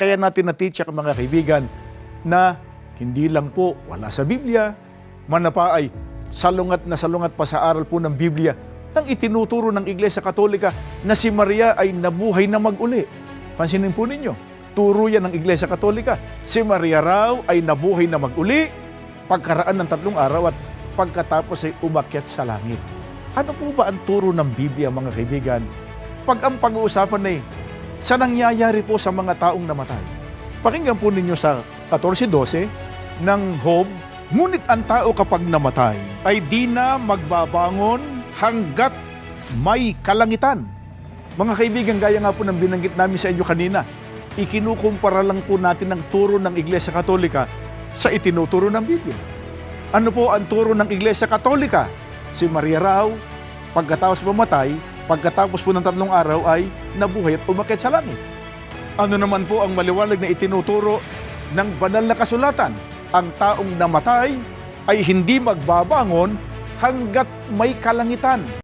Kaya natin natitsak mga kaibigan na hindi lang po wala sa Biblia, manapa ay salungat na salungat pa sa aral po ng Biblia nang itinuturo ng Iglesia Katolika na si Maria ay nabuhay na mag-uli. Pansinin po ninyo, turo yan ng Iglesia Katolika. Si Maria raw ay nabuhay na mag-uli pagkaraan ng tatlong araw at pagkatapos ay umakyat sa langit. Ano po ba ang turo ng Biblia mga kaibigan? Pag ang pag-uusapan ay sa nangyayari po sa mga taong namatay. Pakinggan po ninyo sa 14.12 ng Job, Ngunit ang tao kapag namatay ay di na magbabangon hanggat may kalangitan. Mga kaibigan, gaya nga po ng binanggit namin sa inyo kanina, ikinukumpara lang po natin ang turo ng Iglesia Katolika sa itinuturo ng Biblia. Ano po ang turo ng Iglesia Katolika? Si Maria raw, pagkatapos mamatay, pagkatapos po ng tatlong araw ay nabuhay at umakyat sa langit. Ano naman po ang maliwanag na itinuturo ng banal na kasulatan? Ang taong namatay ay hindi magbabangon hanggat may kalangitan.